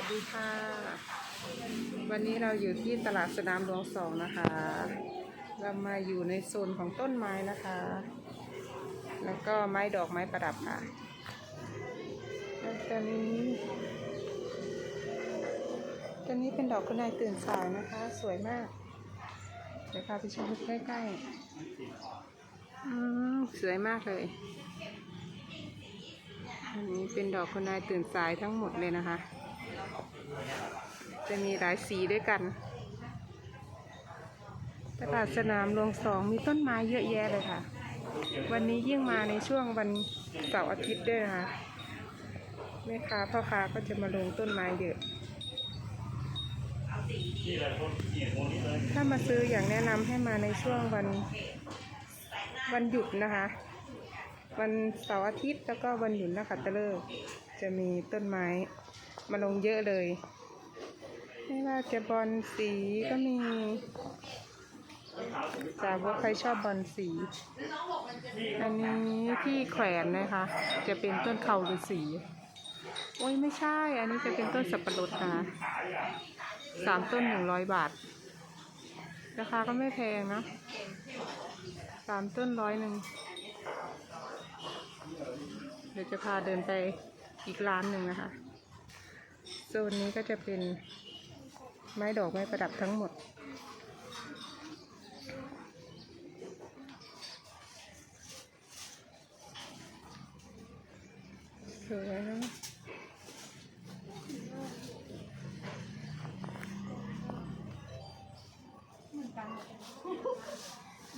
วัสดีค่ะ วันนี้เราอยู่ที่ตลาดสนามหลวงสองนะคะ เรามาอยู่ในโซนของต้นไม้นะคะ แล้วก็ไม้ดอกไม้ประดับค่ะแล้วตอนนี้ตอนนี้เป็นดอกคุณนายตื่นสายนะคะ สวยมาก เดี๋ยวพาไปชมใกล้ๆอืมสวยมากเลยอันนี้เป็นดอกคุณนายตื่นสายทั้งหมดเลยนะคะ จะมีหลายสีด้วยกัน ตลาดสนามหลวงสองมีต้นไม้เยอะแยะเลยค่ะ วันนี้ยิ่งมาในช่วงวันเสาร์อาทิตย์ด้วยนะคะแม่ค้าพ่อค้าก็จะมาลงต้นไม้เยอะ ถ้ามาซื้ออย่างแนะนำให้มาในช่วงวันวันหยุดนะคะ วันเสาร์อาทิตย์แล้วก็วันหยุดนักขัตฤกษ์จะมีต้นไม้ มาลงเยอะเลย ไม่ว่าจะบอลสีก็มีสาวกใครชอบบอลสี อันนี้ที่แขวนนะคะ จะเป็นต้นเขาฤาษีโอ้ยไม่ใช่ อันนี้จะเป็นต้นสับปะรดนะคะสามต้นหนึ่งร้อยบาท ราคาก็ไม่แพงนะสามต้นร้อยหนึ่ง เดี๋ยวจะพาเดินไปอีกร้านหนึ่งนะคะ โซนนี้ก็จะเป็นไม้ดอกไม้ประดับทั้งหมด สวยนะ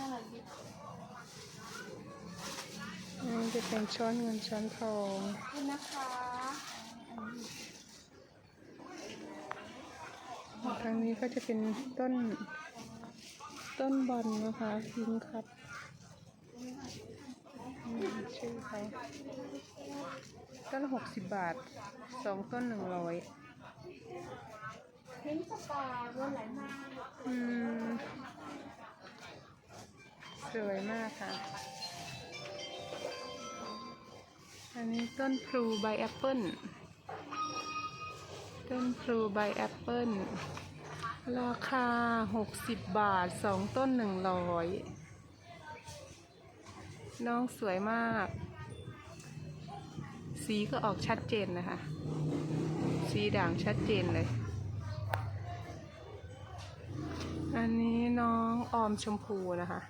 อันนี้จะเป็นช้อนเงินช้อนทองคุณนะคะ ทางนี้ก็จะเป็นต้นต้นบอลนะคะพิงครับชื่อเขาต้นหกสิบบาทสองต้นหนึ่งร้อยมิ้นสปาวนไหลมาอืม สวยมากค่ะ อันนี้ต้นพลูใบแอปเปิ้ล ต้นพลูใบแอปเปิ้ล ราคา 60 บาทสองต้น 100 น้องสวยมาก สีก็ออกชัดเจนนะคะ สีด่างชัดเจนเลย อันนี้น้องออมชมพูนะคะ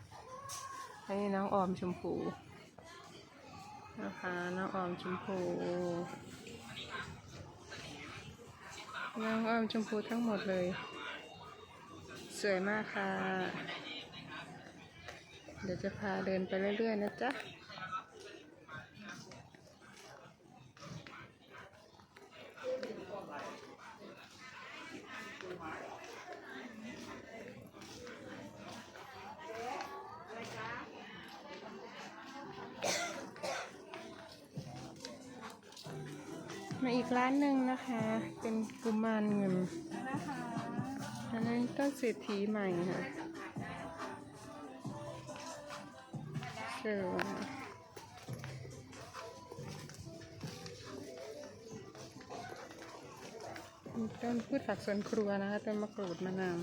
อันนี้น้องออมชมพูนะคะน้องออมชมพู น้องออมชมพูทั้งหมดเลย สวยมากค่ะ เดี๋ยวจะพาเดินไปเรื่อยๆนะจ๊ะ มาอีกร้านหนึ่งนะคะ เป็นกุมารเงินอันนั้นก็เศรษฐีใหม่ค่ะเจอมีต้นพืชผักสวนครัวนะคะต้นมะกรูดมะนาว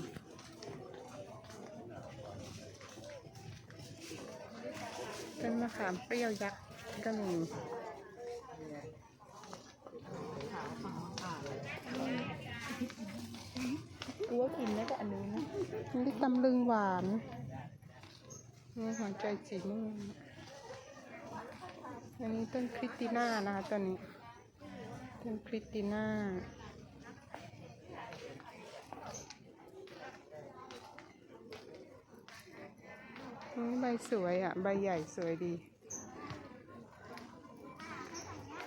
ต้นมะขามเปรี้ยวยักษ์ก็มี กูว่ากินได้แต่อันนี้นะนี่ตำลึงหวานนี่หัวใจสีม่วงอันนี้ต้นคริสติน่านะคะต้นนี้ ต้นคริสติน่าอืมใบสวยอะ ใบใหญ่สวยดี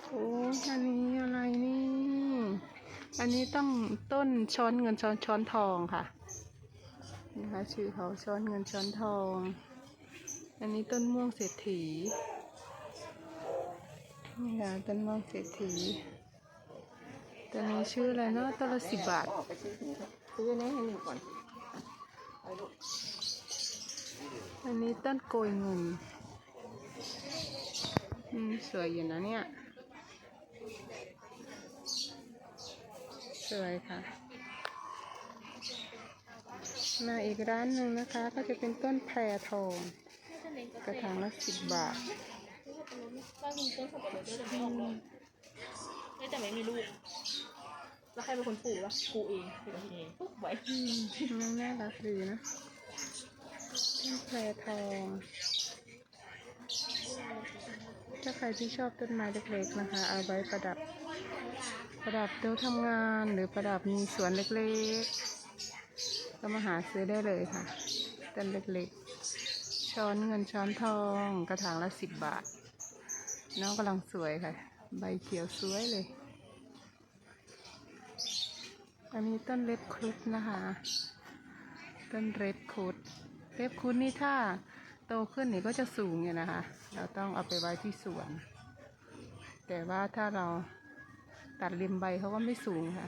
โอ้อันนี้ อันนี้ต้องต้นช้อนเงินช้อนช้อนทองค่ะนะคะชื่อเขาช้อนเงินช้อนทอง อันนี้ต้นม่วงเศรษฐีนี่นะต้นม่วงเศรษฐีตัวนี้ชื่ออะไรเนาะต้นละสิบบาทออกไปซื้อถุงซื้ออันนี้ให้หนึ่งก่อนไปลูกอันนี้ต้นโกยเงินอืมสวยอยู่นะเนี่ย สวยค่ะ มาอีกร้านหนึ่งนะคะ ก็จะเป็นต้นแพรทองน่าจะเน้นกระถางละสิบบาทก็มีต้นสับปะรดด้วยแต่ไม่ออกดอกน่าจะไม่มีลูก แล้วใครเป็นคนปลูกวะปลูกเองปลูกเองปุ๊บไว้อืมมันน่ารักดีนะต้นแพรทอง ถ้าใครที่ชอบต้นไม้เล็กๆนะคะ เอาไว้ประดับ ประดับโต๊ะทำงานหรือประดับมีสวนเล็กๆ ก็มาหาซื้อได้เลยค่ะ ต้นเล็กๆ ช้อนเงินช้อนทองกระถางละสิบบาท น้องกำลังสวยค่ะ ใบเขียวสวยเลย อันนี้ต้นเล็บครุฑนะคะ ต้นเล็บครุฑเล็บครุฑนี่ถ้าโตขึ้นนี่ก็จะสูงอยู่ยนะคะ เราต้องเอาไปไว้ที่สวน แต่ว่าถ้าเรา ตัดริมใบเขาก็ไม่สูงค่ะ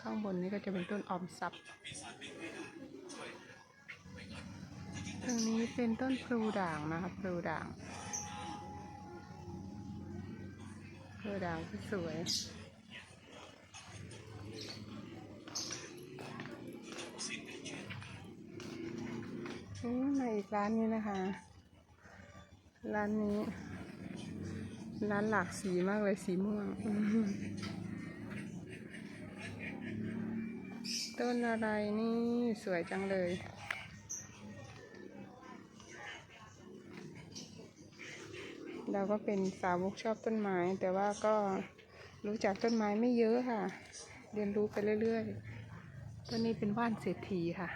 ข้างบนนี้ก็จะเป็นต้นออมทรัพย์ตรงนี้เป็นต้นพลูด่างนะคะพลูด่างพลูด่างที่สวยนี่มาอีกร้านนี้นะคะ ร้านนี้ ร้านหลากสีมากเลยสีม่วง ต้นอะไรนี่สวยจังเลย เราก็เป็นสาวกชอบต้นไม้ แต่ว่าก็รู้จักต้นไม้ไม่เยอะค่ะ เรียนรู้ไปเรื่อยๆ ต้นนี้เป็นว่านเศรษฐีค่ะ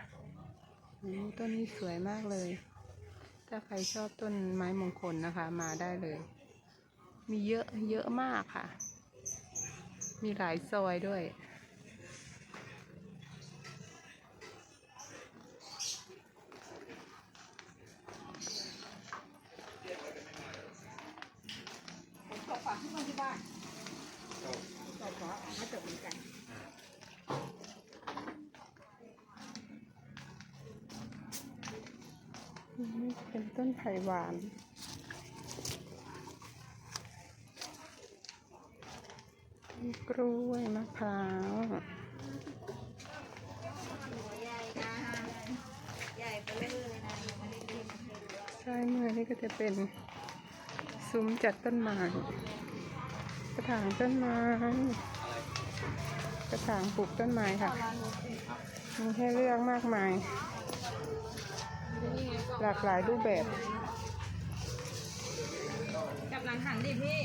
ต้นนี้สวยมากเลย ถ้าใครชอบต้นไม้มงคลนะคะมาได้เลย มีเยอะเยอะมากค่ะ มีหลายซอยด้วย ผมขอฝากที่บ้านที่บ้านขอขอมาจบเหมือนกันนี่เป็นต้นไผ่หวาน มีก ล้วยมะพร้าวใหญ่นะใหญ่ไปเรื่อยๆเลยนะไม่ได้เรียนซ้ายมือนี่ก็จะเป็นซุ้มจัดต้นไม้กระถางต้นไม้กระถางปลูกต้นไม้ค่ะ มีให้เลือกมากมาย หลากหลายรูปแบบกับหลังหันดิพี่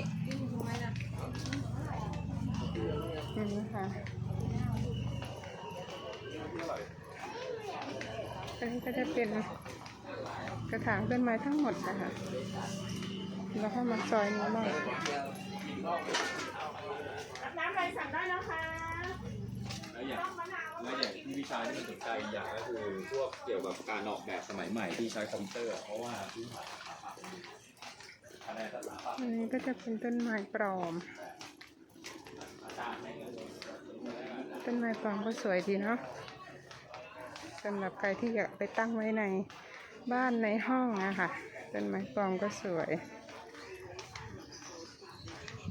พี่ทำไมล่ะนี่ค่ะอันนี้ก็จะเป็นกระถางต้นไม้ทั้งหมดนะคะแล้วก็มาซอยนี้บ้างน้ำอะไรสั่งได้แล้วค่ะแล้วอย่างแล้วอย่างที่วิชาที่มันสนใจอีกอย่างก็คือพวกเกี่ยวกับการออกแบบสมัยใหม่ที่ใช้คอมพิวเตอร์ เพราะว่าพื้นฐานคะแนนสถาปัตย์อันนี้ก็จะเป็นต้นไม้ปลอม ต้นไม้ปลอมก็สวยดีเนาะสำหรับใครที่อยากไปตั้งไว้ในบ้านในห้องอะค่ะต้นไม้ปลอมก็สวย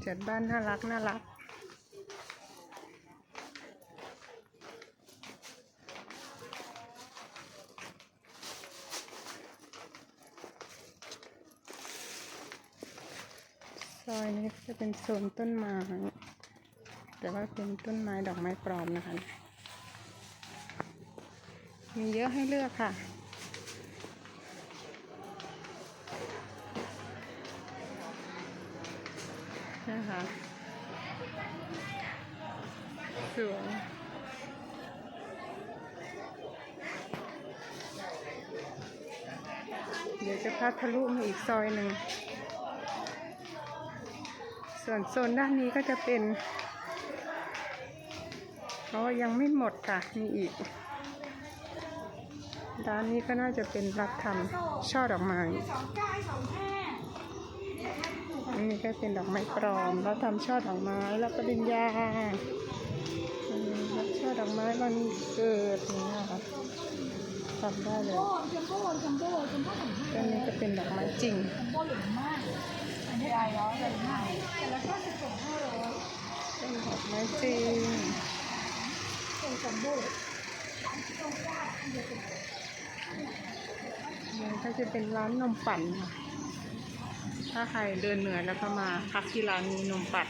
จัดบ้านน่ารักน่ารักซอยนี้จะเป็นโซนต้นไม้ แต่ว่าเป็นต้นไม้ดอกไม้ปลอมนะคะ มีเยอะให้เลือกค่ะนะคะสวยเดี๋ยวจะพาทะลุมาอีกซอยหนึ่ง ส่วนโซนด้านนี้ก็จะเป็น เพราะยังไม่หมดค่ะ มีอีกด้านนี้ก็น่าจะเป็นรับทำช่อดอกไม้อันนี้ก็เป็นดอกไม้ปลอมรับทำช่อดอกไม้รับปริญญารับช่อดอกไม้วันเกิดอย่นี้ยค่ะทำได้เลยด้านนี้ก็เป็นดอกไม้จริงใหญ่แล้วใหญ่มากต้นดอกไม้จริง ก็จะเป็นร้านนมปั่นค่ะ ถ้าใครเดินเหนื่อยแล้วก็มาพักที่ร้านนี้นมปั่น